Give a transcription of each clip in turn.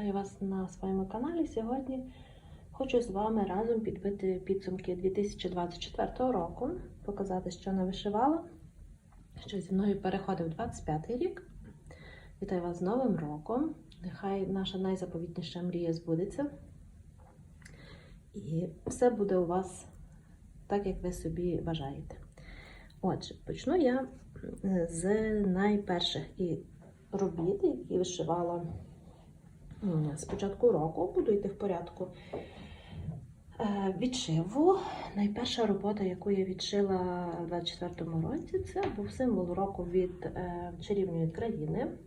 Вітаю вас на своєму каналі. Сьогодні хочу з вами разом підбити підсумки 2024 року, показати, що не вишивала, що зі мною переходив 25 рік. Вітаю вас з Новим роком! Нехай наша найзаповітніша мрія збудеться. І все буде у вас так, як ви собі бажаєте. Отже, почну я з найперших і робіт, які вишивала з початку року, буду йти в порядку. Е, Відшиву. Найперша робота, яку я відшила в 24-му році, це був символ року від е, чарівної країни.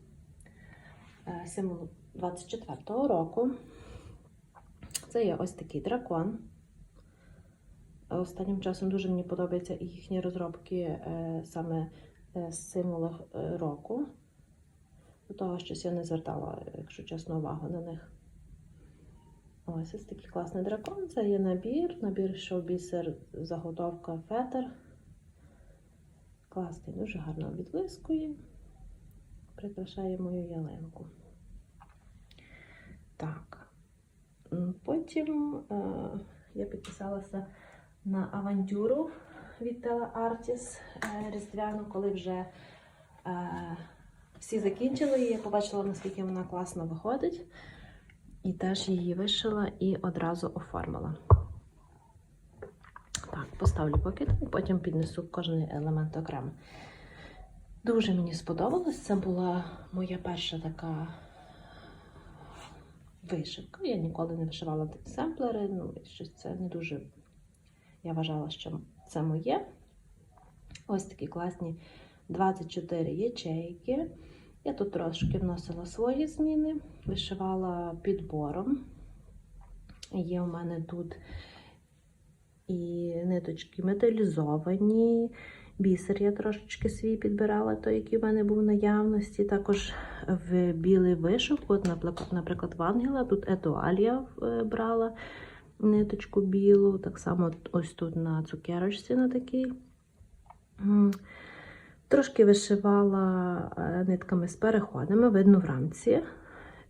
Е, Символ 24-го року. Це є ось такий дракон. Останнім часом дуже мені подобаються і їхні розробки саме з року. До того щось я не звертала, якщо чесно, увагу на них. Ось ось такий класний дракон. Це є набір. Набір шоу-бісер, заготовка фетр. Класний, дуже гарно відблискує. Прикрашає мою ялинку. Так. Потім е, я підписалася на авантюру від Teleartis е, різдвяну, коли вже е, всі закінчили її, я побачила, наскільки вона класно виходить. І теж її вишила і одразу оформила. Так, поставлю поки так, потім піднесу кожен елемент окремо. Дуже мені сподобалось. Це була моя перша така вишивка. Я ніколи не вишивала семплери, ну, щось це не дуже. Я вважала, що це моє. Ось такі класні 24 ячейки. Я тут трошки вносила свої зміни, вишивала підбором. Є у мене тут і ниточки металізовані. Бісер я трошечки свій підбирала, той, який в мене був в наявності. Також в білий вишивку, от, наприклад, в Ангела, тут етуалія е, брала ниточку білу, так само ось тут на цукерочці на такій. Трошки вишивала е, нитками з переходами, видно в рамці.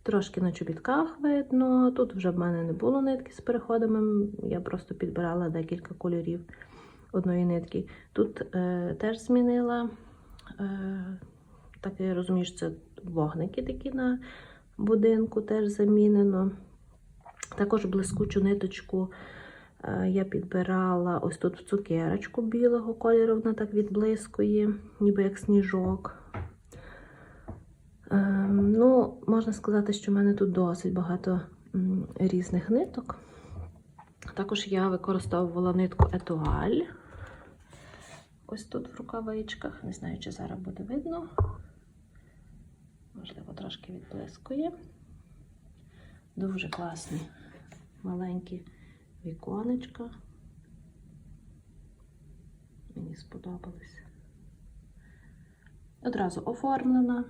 Трошки на чобітках видно. Тут вже в мене не було нитки з переходами, я просто підбирала декілька кольорів одної нитки. Тут е, теж змінила, е, так я розумію, що це вогники такі на будинку теж замінено. Також блискучу ниточку я підбирала ось тут цукерочку білого кольору, вона так відблискує, ніби як сніжок. Ем, ну, можна сказати, що в мене тут досить багато різних ниток. Також я використовувала нитку етуаль. Ось тут в рукавичках. Не знаю, чи зараз буде видно. Можливо, трошки відблискує. Дуже класні маленькі віконечка. Мені сподобалось. Одразу оформлена.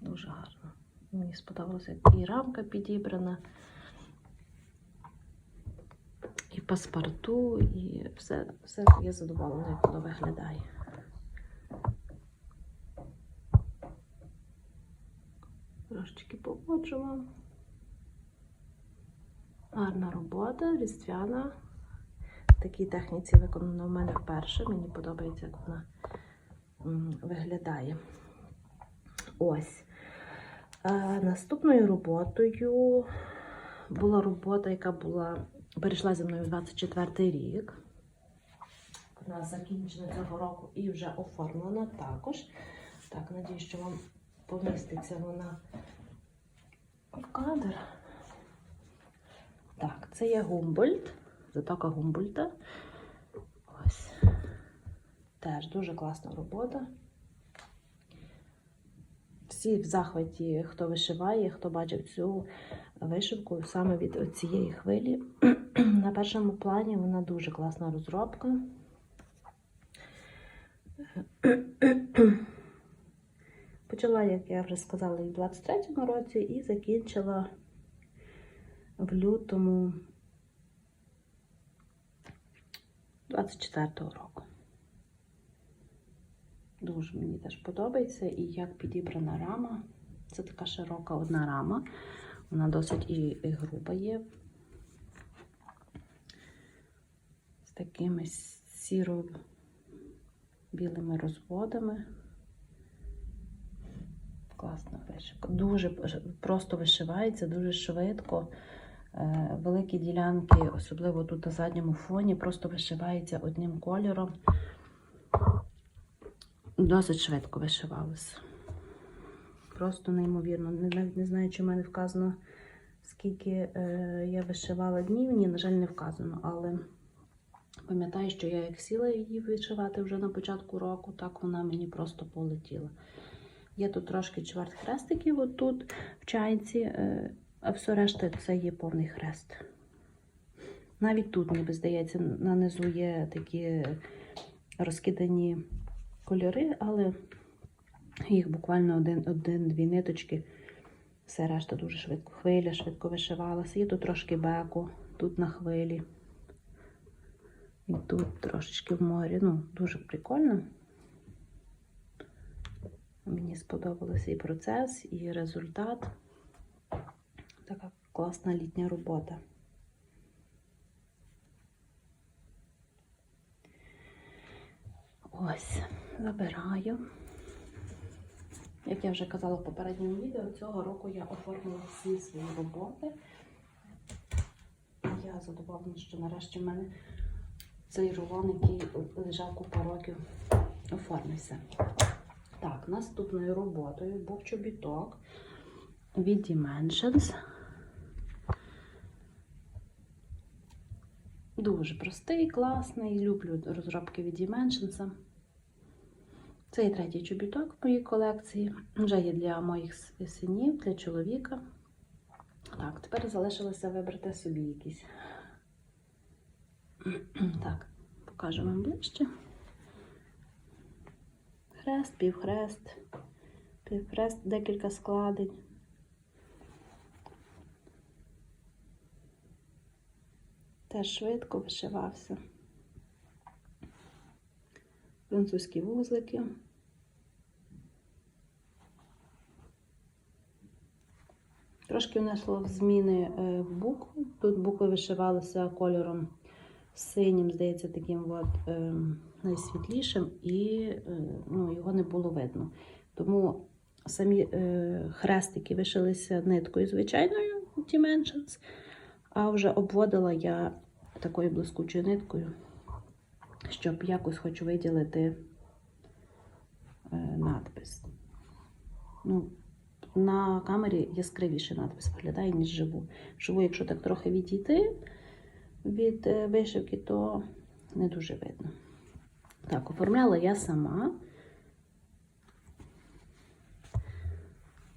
Дуже гарно. Мені сподобалося, як і рамка підібрана, і паспорту, і все, все я задоволена, як воно виглядає. Трошечки поводжу вам. Гарна робота, різдвяна. В такій техніці виконана в мене вперше. Мені подобається, як вона виглядає. Ось. А, наступною роботою була робота, яка була перейшла зі мною в 24 рік. Вона закінчена цього року і вже оформлена також. Так, надію, що вам поміститься вона в кадр. Так, це є Гумбольд, затока Гумбольта. Ось. Теж дуже класна робота. Всі в захваті, хто вишиває, хто бачив цю вишивку саме від цієї хвилі. На першому плані вона дуже класна розробка. Почала, як я вже сказала, і в 23-му році і закінчила в лютому 24-го року. Дуже мені теж подобається. І як підібрана рама. Це така широка одна рама. Вона досить і, і груба є. З такими сіро-білими розводами. Класна вишивка. Дуже просто вишивається, дуже швидко. Е, Великі ділянки, особливо тут на задньому фоні, просто вишивається одним кольором. Досить швидко вишивалося. Просто неймовірно. Не- Навіть не знаю, чи в мене вказано, скільки е, я вишивала днів. Ні, на жаль, не вказано, але пам'ятаю, що я як сіла її вишивати вже на початку року, так вона мені просто полетіла. Є тут трошки чверть хрестиків отут в чайці, е, а все решта це є повний хрест. Навіть тут, ніби здається, на низу є такі розкидані кольори, але їх буквально один, один-дві ниточки. Все решта дуже швидко. Хвиля швидко вишивалася. Є тут трошки беку, тут на хвилі. І тут трошечки в морі. Ну, дуже прикольно. Мені сподобався і процес, і результат. Така класна літня робота. Ось, забираю. Як я вже казала в попередньому відео, цього року я оформила всі свої роботи. Я задоволена, що нарешті в мене цей рулон, який лежав купа років, оформився. Так, наступною роботою був чобіток від Dimensions. Дуже простий, класний. Люблю розробки від Dimensions. Це є третій чобіток в моїй колекції. Вже є для моїх синів, для чоловіка. Так, тепер залишилося вибрати собі якийсь. Так, покажу вам ближче. Хрест, півхрест, півхрест, декілька складень. Теж швидко вишивався. Французькі вузлики. Трошки внесло зміни е, в. Тут букви вишивалися кольором синім, здається, таким от, е, найсвітлішим, і е, ну, його не було видно. Тому самі е, хрестики вишилися ниткою звичайною Dimensions, а вже обводила я такою блискучою ниткою, щоб якось хочу виділити е, надпис. Ну, на камері яскравіше надпис виглядає, ніж живу. Живу, якщо так трохи відійти від е, вишивки, то не дуже видно. Так, оформляла я сама.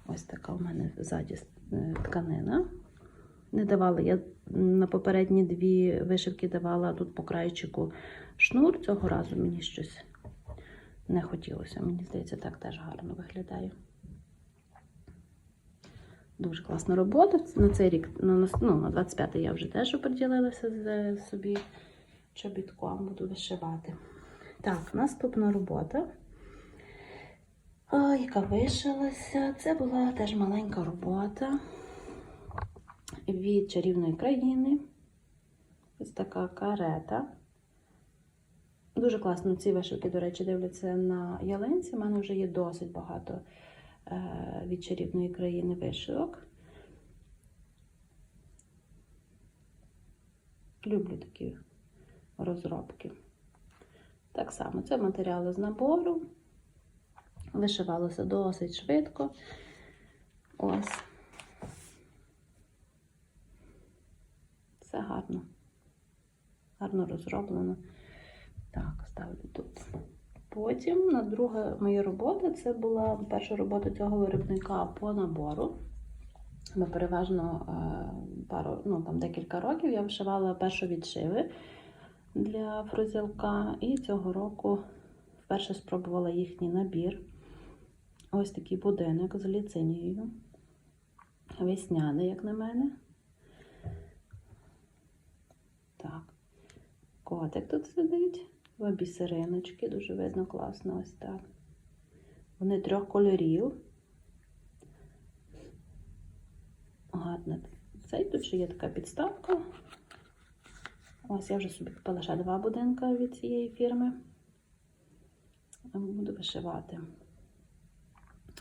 Ось така у мене ззаді е, тканина. Не давала, я на попередні дві вишивки давала тут по крайчику шнур. Цього разу мені щось не хотілося. Мені здається, так теж гарно виглядає. Дуже класна робота. На цей рік, на, ну, на 25-й я вже теж оприділилася з собі чобітком, буду вишивати. Так, наступна робота, яка вишилася, це була теж маленька робота від чарівної країни. Ось така карета. Дуже класно ці вишивки, до речі, дивляться на ялинці. У мене вже є досить багато е, від чарівної країни вишивок. Люблю такі розробки. Так само, це матеріали з набору. Вишивалося досить швидко. Ось. Все гарно. Гарно розроблено. Так, ставлю тут. Потім на друга моя робота це була перша робота цього виробника по набору. Ми переважно е, пару, ну, там декілька років я вишивала першовідшиви для фрузілка, і цього року вперше спробувала їхній набір. Ось такий будинок з ліцинією. Весняний, як на мене. Так. Котик тут сидить. Два бісериночки, дуже видно класно ось так. Вони трьох кольорів. Гарно. Цей тут ще є така підставка. Ось я вже собі купила ще два будинка від цієї фірми. Буду вишивати.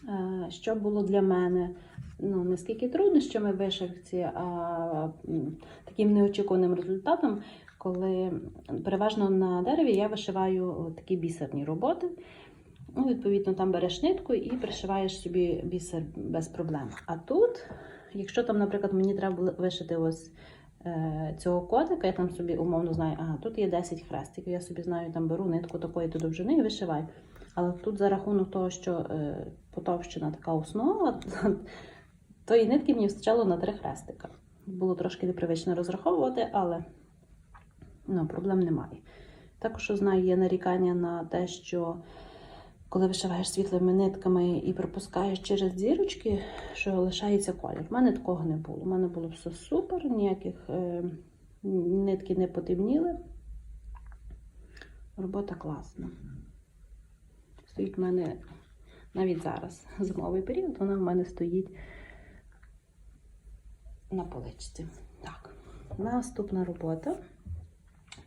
Е, Що було для мене? Ну, не скільки труднощами вишивці, а таким неочікуваним результатом, коли переважно на дереві я вишиваю такі бісерні роботи. Ну, відповідно, там береш нитку і пришиваєш собі бісер без проблем. А тут, якщо там, наприклад, мені треба було вишити ось е, цього котика, я там собі умовно знаю, ага, тут є 10 хрестиків, я собі знаю, там беру нитку такої то довжини і вишиваю. Але тут за рахунок того, що е, потовщена така основа, тої нитки мені вистачало на три хрестика. Було трошки непривично розраховувати, але ну, проблем немає. Також знаю, є нарікання на те, що коли вишиваєш світлими нитками і пропускаєш через дірочки, що лишається колір. У мене такого не було. У мене було все супер, ніяких е, нитки не потемніли. Робота класна. Стоїть в мене навіть зараз зимовий період, вона в мене стоїть на поличці. Так, наступна робота.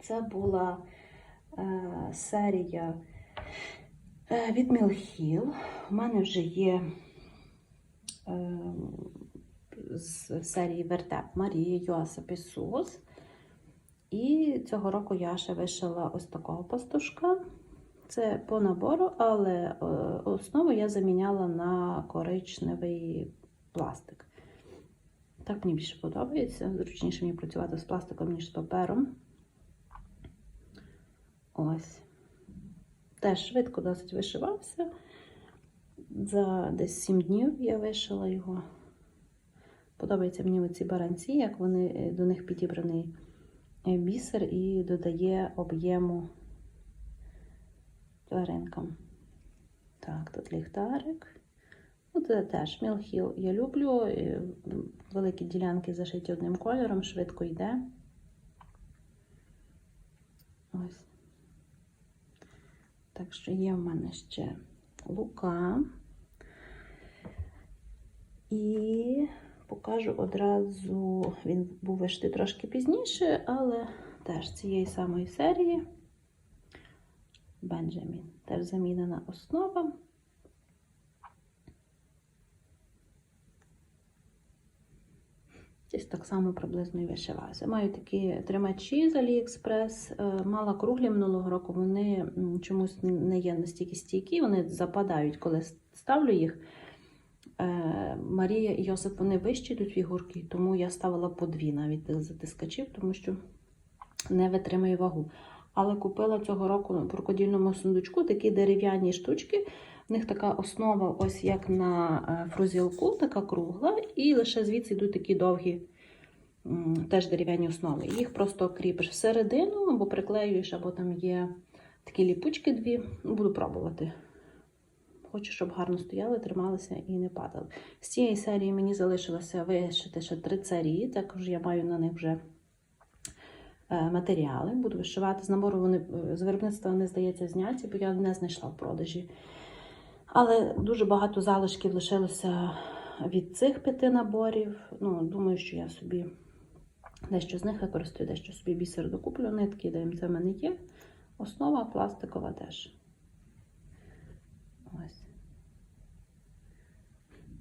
Це була е, серія е, від Мілхіл. У мене вже є е, з серії Вертеп Марія Йосип Ісус. І цього року я ще вишила ось такого пастушка. Це по набору, але е, основу я заміняла на коричневий пластик. Так мені більше подобається. Зручніше мені працювати з пластиком, ніж з папером. Ось. Теж швидко досить вишивався. За десь 7 днів я вишила його. Подобаються мені оці баранці, як вони е, до них підібраний е, бісер і додає об'єму тваринкам. Так, тут ліхтарик. Ну, це теж мілхіл. Я люблю. Великі ділянки зашиті одним кольором, швидко йде. Ось. Так що є в мене ще лука. І покажу одразу, він був вишитий трошки пізніше, але теж цієї самої серії. Бенджамін. Теж замінена основа. Десь так само приблизно і вишиваюся. Маю такі тримачі з Aliexpress. Е, Мала круглі минулого року, вони чомусь не є настільки стійкі, вони западають, коли ставлю їх. Е, Марія і Йосип вони вищі тут фігурки, тому я ставила по дві навіть затискачів, тому що не витримує вагу. Але купила цього року в крокодільному сундучку такі дерев'яні штучки. В них така основа, ось як на е, фрузілку, така кругла, і лише звідси йдуть такі довгі, теж дерев'яні основи. Їх просто кріпиш всередину, або приклеюєш, або там є такі ліпучки дві. Буду пробувати. Хочу, щоб гарно стояли, трималися і не падали. З цієї серії мені залишилося вишити ще три серії, також я маю на них вже е, матеріали. Буду вишивати з набору. Вони е, з виробництва не здається зняті, бо я не знайшла в продажі. Але дуже багато залишків лишилося від цих п'яти наборів. Ну, думаю, що я собі дещо з них використаю, дещо собі бісер докуплю, нитки, де це в мене є. Основа пластикова теж. Ось.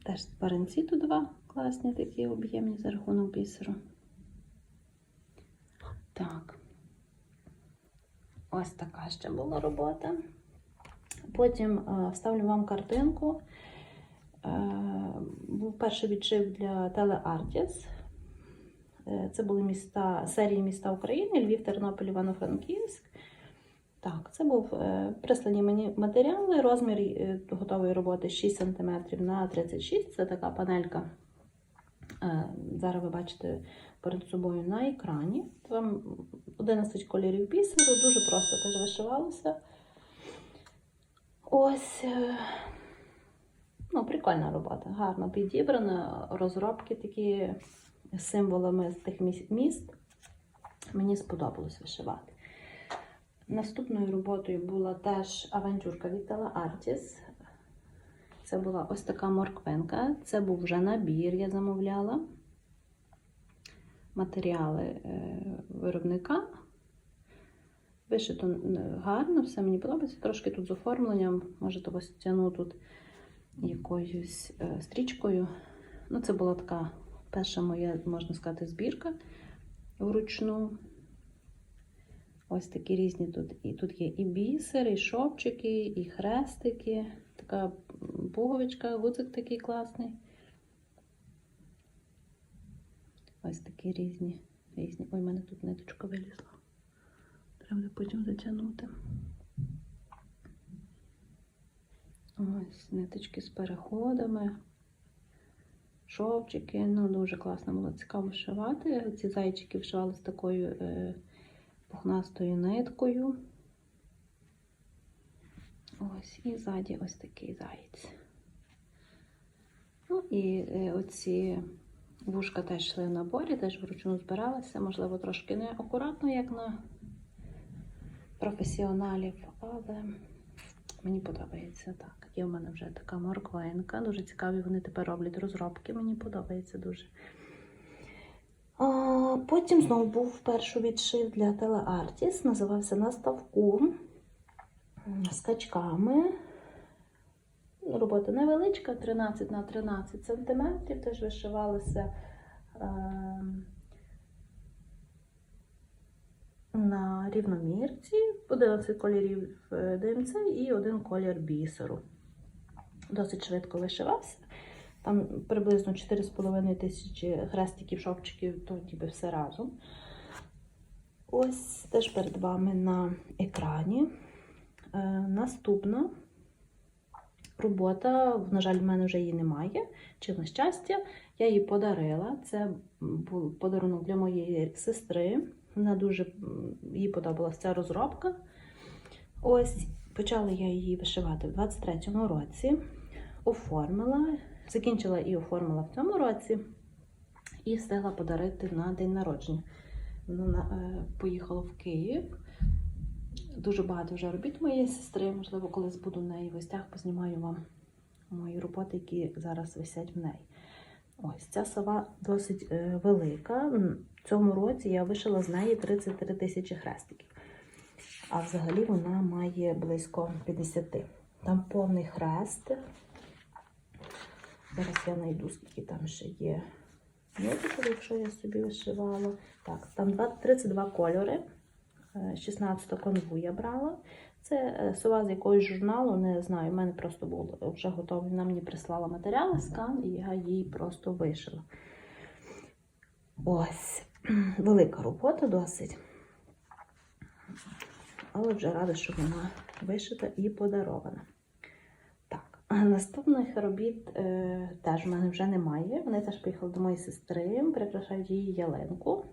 Теж паренці тут два класні такі об'ємні за рахунок бісеру. Так. Ось така ще була робота. Потім е, вставлю вам картинку. Е, був перший відшив для Телеартіс. Це були міста, серії міста України, Львів, Тернопіль, Івано-Франківськ. Так, це був е, прислані мені матеріали. Розмір готової роботи 6 см на 36 Це така панелька. Зараз ви бачите перед собою на екрані. Там 11 кольорів бісеру, дуже просто теж вишивалося. Ось, е, ну, прикольна робота, гарно підібрана. Розробки такі символами з тих міст. Мені сподобалось вишивати. Наступною роботою була теж авантюрка від Tela Artis. Це була ось така морквинка. Це був вже набір, я замовляла. Матеріали е, виробника. Вишито н- гарно, все мені подобається. Трошки тут з оформленням, може, того стягну тут якоюсь е, стрічкою. Ну, це була така перша моя, можна сказати, збірка вручну. Ось такі різні тут. І тут є і бісери, і шовчики, і хрестики. Така пуговичка, гудзик такий класний. Ось такі різні. різні. Ой, в мене тут ниточка вилізла. Треба потім затягнути. Ось ниточки з переходами. Шовчики, ну дуже класно було цікаво вишивати. Ці зайчики вшивали з такою е, пухнастою ниткою. Ось, і ззаді ось такий заєць. Ну і е, оці вушка теж йшли в наборі, теж вручну збиралися, можливо, трошки не акуратно, як на професіоналів, але мені подобається так. Є в мене вже така морквинка. Дуже цікаві вони тепер роблять розробки. Мені подобається дуже. А, потім знову був перший відшив для Телеартіс. Називався на ставку з качками. Робота невеличка, 13 на 13 сантиметрів. Теж вишивалися е, на рівномірці, 11 кольорів е, ДМЦ і один колір бісеру. Досить швидко вишивався. Там приблизно 4,5 тисячі хрестиків, шовчиків, то ніби все разом. Ось теж перед вами на екрані. Е, наступна робота, на жаль, в мене вже її немає. Чи на щастя, я її подарила. Це був подарунок для моєї сестри. Вона дуже їй подобалася ця розробка. Ось почала я її вишивати в 23-му році. Оформила, закінчила і оформила в цьому році, і встигла подарити на день народження. Вона е, поїхала в Київ. Дуже багато вже робіт моєї сестри. Можливо, колись буду в неї в гостях, познімаю вам мої роботи, які зараз висять в неї. Ось ця сова досить е, велика. В цьому році я вишила з неї 33 тисячі хрестиків. А взагалі вона має близько 50. Там повний хрест. Зараз я знайду, скільки там ще є ниточок, якщо я собі вишивала. Так, там 32 кольори. Е, 16 конву я брала. Це е, сова з якогось журналу, не знаю. У мене просто був вже готовий. Вона мені прислала матеріали, скан, і я її просто вишила. Ось, велика робота досить. Але вже рада, що вона вишита і подарована. Так, наступних робіт е, теж в мене вже немає. Вони теж поїхали до моєї сестри, прикрашають її ялинку.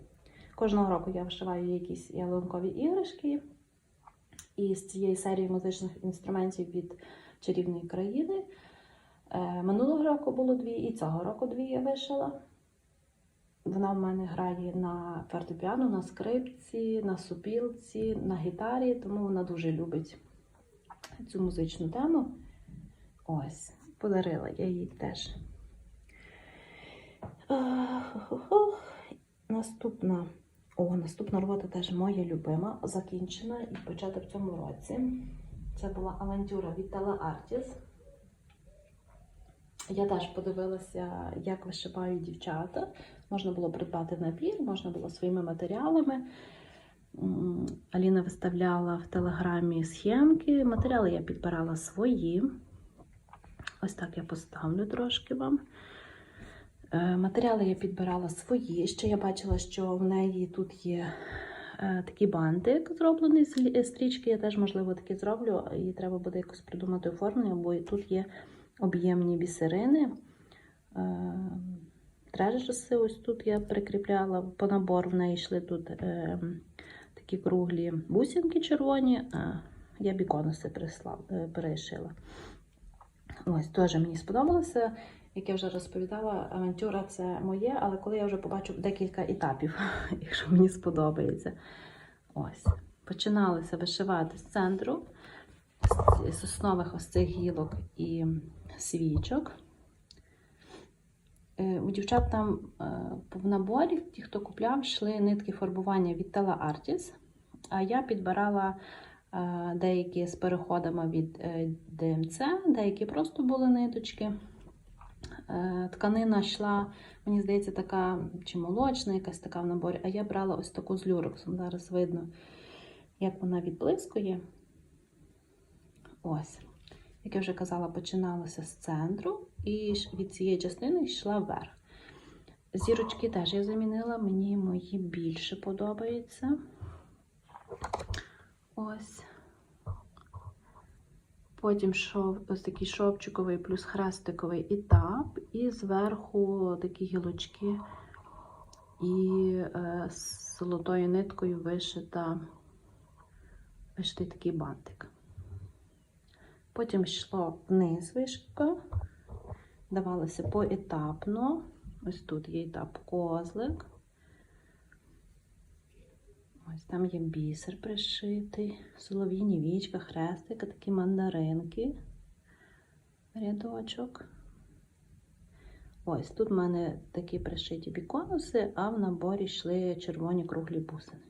Кожного року я вишиваю якісь ялинкові іграшки. І з цієї серії музичних інструментів від чарівної країни. Е, минулого року було дві, і цього року дві я вишила. Вона в мене грає на фортепіано, на скрипці, на супілці, на гітарі, тому вона дуже любить цю музичну тему. Ось, подарила я їй теж. Ах-ох-ох. Наступна, о, наступна робота теж моя любима, закінчена і почата в цьому році. Це була авантюра від Teleartis. Я теж подивилася, як вишивають дівчата. Можна було придбати набір, можна було своїми матеріалами. Аліна виставляла в телеграмі схемки. Матеріали я підбирала свої. Ось так я поставлю трошки вам. Е, Матеріали я підбирала свої. Ще я бачила, що в неї тут є е, такий бантик зроблений з стрічки. Я теж, можливо, таки зроблю. І треба буде якось придумати оформлення, бо тут є об'ємні бісерини. Е, Трежеси, ось тут я прикріпляла по набору. В неї йшли тут такі круглі бусинки червоні. Я біконуси перешила. Ось, теж мені сподобалося. Як я вже розповідала, авантюра це моє, але коли я вже побачу декілька етапів, якщо мені сподобається. Ось. Починалося вишивати з центру, з основних ось цих гілок і свічок. Е, У дівчат там е, в наборі, ті, хто купляв, йшли нитки фарбування від Tela Artis, а я підбирала е, деякі з переходами від DMC, деякі просто були ниточки. Е, Тканина йшла, мені здається, така чи молочна, якась така в наборі, а я брала ось таку з люрексом. Зараз видно, як вона відблискує. Ось. Як я вже казала, починалося з центру і від цієї частини йшла вверх. Зірочки теж я замінила, мені мої більше подобаються. Ось. Потім шов, ось такий шовчиковий плюс хрестиковий етап, і зверху такі гілочки і е, з золотою ниткою вишита, вишитий такий бантик. Потім йшло вниз вишивка, давалося поетапно. Ось тут є етап козлик. Там є бісер пришитий, солов'їні вічка, хрестик, такі мандаринки, рядочок. Ось тут в мене такі пришиті біконуси, а в наборі йшли червоні круглі бусини.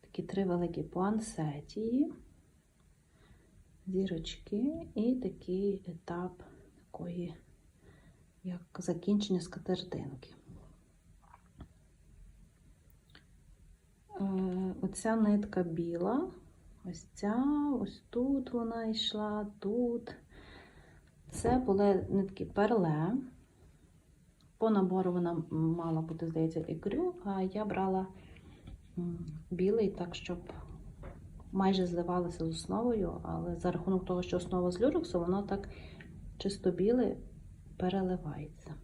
Такі три великі пуансетії, зірочки і такий етап такої, як закінчення скатертинки. Е, Оця нитка біла, ось ця, ось тут вона йшла, тут. Це були нитки перле. По набору вона мала бути, здається, ікрю, а я брала білий, так, щоб майже зливалося з основою, але за рахунок того, що основа з люрексу, воно так чисто біле переливається.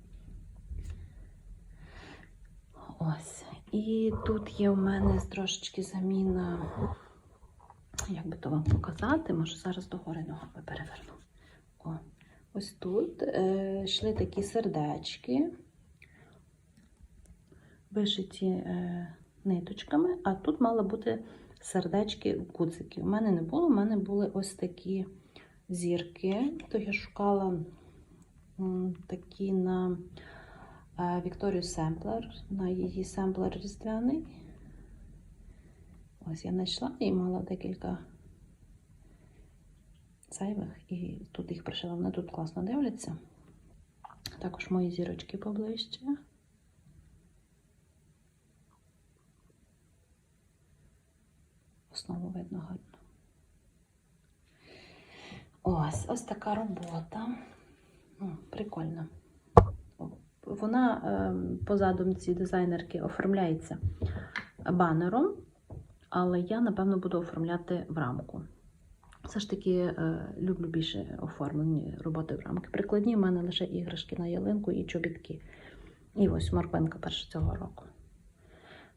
Ось. І тут є у мене трошечки заміна, як би то вам показати, може зараз догори ногами переверну. О, ось тут е, йшли такі сердечки, вишиті е, ниточками, а тут мали бути сердечки гудзики. У мене не було, у мене були ось такі зірки, то я шукала такі на Вікторію Семплер, на її семплер різдвяний. Ось я знайшла і мала декілька зайвих, і тут їх пришила. Вони тут класно дивляться. Також мої зірочки поближче. Основу видно гарно. Ось, ось така робота. М, Прикольна. Вона е, по задумці дизайнерки оформляється банером, але я, напевно, буду оформляти в рамку. Все ж таки е, люблю більше оформлені роботи в рамки. Прикладні в мене лише іграшки на ялинку і чобітки. І ось морквинка перша цього року.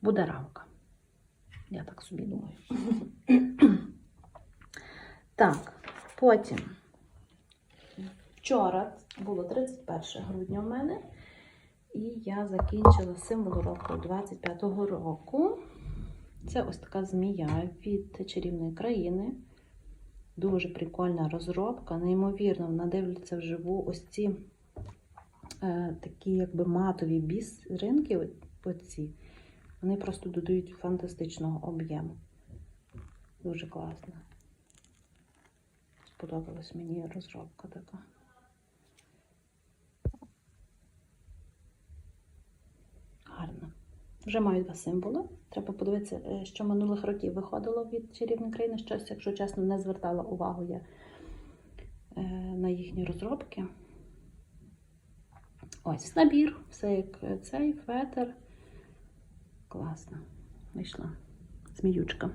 Буде рамка. Я так собі думаю. так, потім. Вчора було 31 грудня в мене. І я закінчила символ року 25-го року. Це ось така змія від чарівної країни. Дуже прикольна розробка, неймовірно, вона дивиться вживу ось ці е, такі якби матові бісеринки, оці, вони просто додають фантастичного об'єму. Дуже класно. Сподобалась мені розробка така. Гарно. Вже маю два символи. Треба подивитися, е, що минулих років виходило від чарівної країни. Щось, якщо чесно, не звертала увагу я е, на їхні розробки. Ось набір, все як е, цей фетр. Класно. Вийшла зміючка.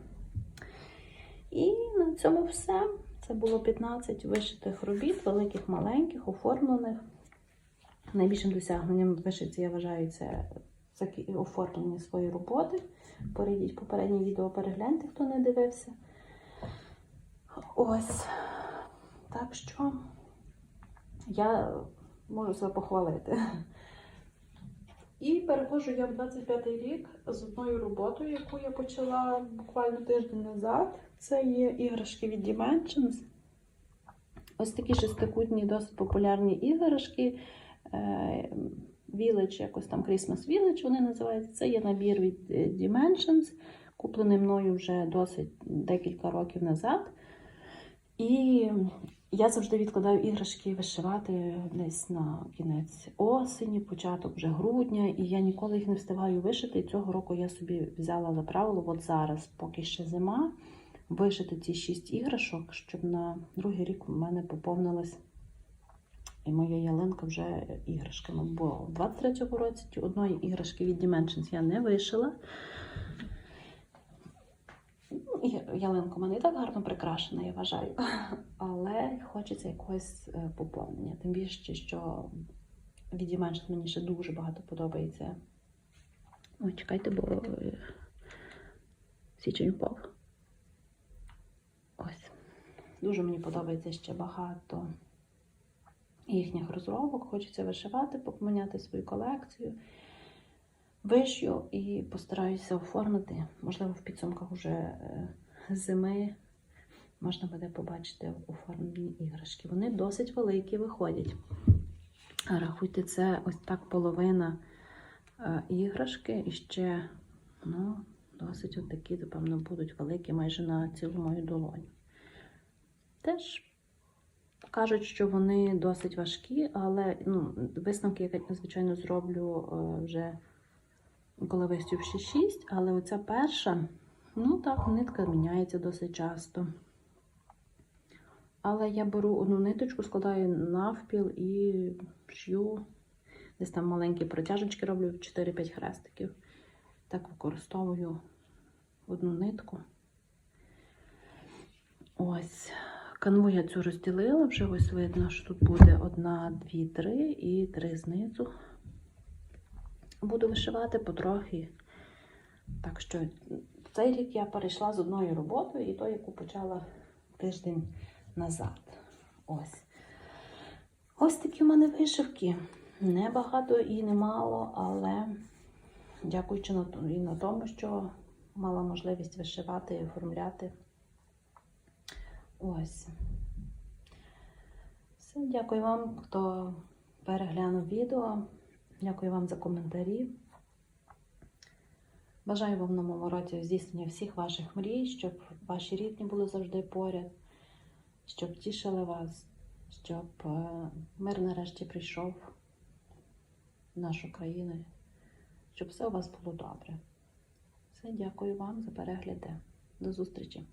І на цьому все. Це було 15 вишитих робіт, великих, маленьких, оформлених. Найбільшим досягненням вишиті, я вважаю, це оформлення своєї роботи. Перейдіть попереднє відео, перегляньте, хто не дивився. Ось. Так що я можу себе похвалити. І переходжу я в 25-й рік з одною роботою, яку я почала буквально тиждень назад. Це є іграшки від Dimensions. Ось такі шестикутні, досить популярні іграшки. Village, якось там Christmas Village вони називаються. Це є набір від е, Dimensions, куплений мною вже досить декілька років назад. І я завжди відкладаю іграшки вишивати десь на кінець осені, початок вже грудня, і я ніколи їх не встигаю вишити. І цього року я собі взяла за правило, от зараз, поки ще зима, вишити ці шість іграшок, щоб на другий рік у мене поповнилась і моя ялинка вже іграшками. Бо в 23-му році одної іграшки від Dimensions я не вишила. Ну, ялинка у мене і так гарно прикрашена, я вважаю. Але хочеться якогось е, поповнення. Тим більше, що від Dimensions мені ще дуже багато подобається. Ой, чекайте, бо е, січень впав. Ось. Дуже мені подобається ще багато їхніх розробок. Хочеться вишивати, поміняти свою колекцію. Вишью і постараюся оформити. Можливо, в підсумках уже е, зими можна буде побачити оформлені іграшки. Вони досить великі виходять. Рахуйте, це ось так половина е, іграшки і ще ну, досить от такі, напевно, будуть великі майже на цілу мою долоню. Теж кажуть, що вони досить важкі, але ну, висновки я, звичайно, зроблю е, вже коли вистювши 6, але оця перша, ну так, нитка міняється досить часто. Але я беру одну ниточку, складаю навпіл і шью. Десь там маленькі протяжечки роблю 4-5 хрестиків. Так використовую одну нитку. Ось. Канву я цю розділила, вже ось видно, що тут буде одна, дві, три і три знизу. Буду вишивати потрохи. Так що цей рік я перейшла з одною роботою і то, яку почала тиждень назад. Ось. Ось такі в мене вишивки. Небагато і немало, але дякуючи на тому, що мала можливість вишивати і оформляти. Ось. Все, дякую вам, хто переглянув відео. Дякую вам за коментарі. Бажаю вам в новому році здійснення всіх ваших мрій, щоб ваші рідні були завжди поряд, щоб тішили вас, щоб е, мир нарешті прийшов в нашу країну, щоб все у вас було добре. Все, дякую вам за перегляди. До зустрічі!